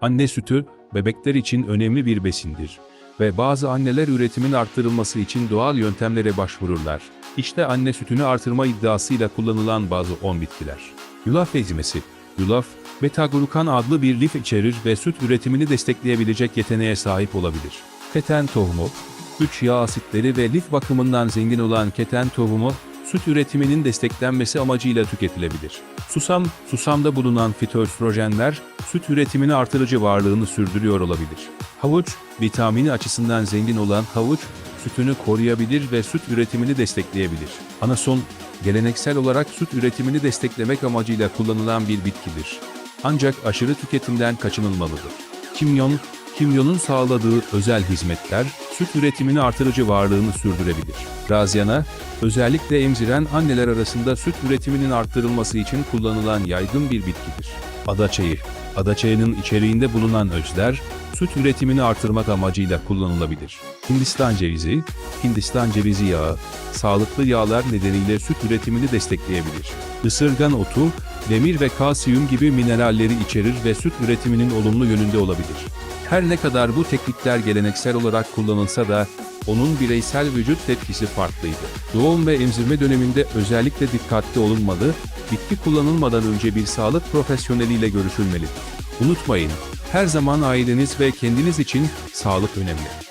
Anne sütü, bebekler için önemli bir besindir ve bazı anneler üretimin arttırılması için doğal yöntemlere başvururlar. İşte anne sütünü artırma iddiasıyla kullanılan bazı 10 bitkiler. Yulaf ezmesi. Yulaf, beta-glukan adlı bir lif içerir ve süt üretimini destekleyebilecek yeteneğe sahip olabilir. Keten tohumu, 3 yağ asitleri ve lif bakımından zengin olan keten tohumu, süt üretiminin desteklenmesi amacıyla tüketilebilir. Susam, susamda bulunan fitoöstrojenler, süt üretimini artırıcı varlığını sürdürüyor olabilir. Havuç, vitamini açısından zengin olan havuç, sütünü koruyabilir ve süt üretimini destekleyebilir. Anason, geleneksel olarak süt üretimini desteklemek amacıyla kullanılan bir bitkidir. Ancak aşırı tüketimden kaçınılmalıdır. Kimyon, kimyonun sağladığı özel hizmetler, süt üretimini artırıcı varlığını sürdürebilir. Razyana, özellikle emziren anneler arasında süt üretiminin arttırılması için kullanılan yaygın bir bitkidir. Adaçayı, adaçayının içeriğinde bulunan özler, süt üretimini artırmak amacıyla kullanılabilir. Hindistan cevizi, Hindistan cevizi yağı, sağlıklı yağlar nedeniyle süt üretimini destekleyebilir. Isırgan otu, demir ve kalsiyum gibi mineralleri içerir ve süt üretiminin olumlu yönünde olabilir. Her ne kadar bu teknikler geleneksel olarak kullanılsa da, onun bireysel vücut tepkisi farklıydı. Doğum ve emzirme döneminde özellikle dikkatli olunmalı, bitki kullanılmadan önce bir sağlık profesyoneliyle görüşülmelidir. Unutmayın, her zaman aileniz ve kendiniz için sağlık önemli.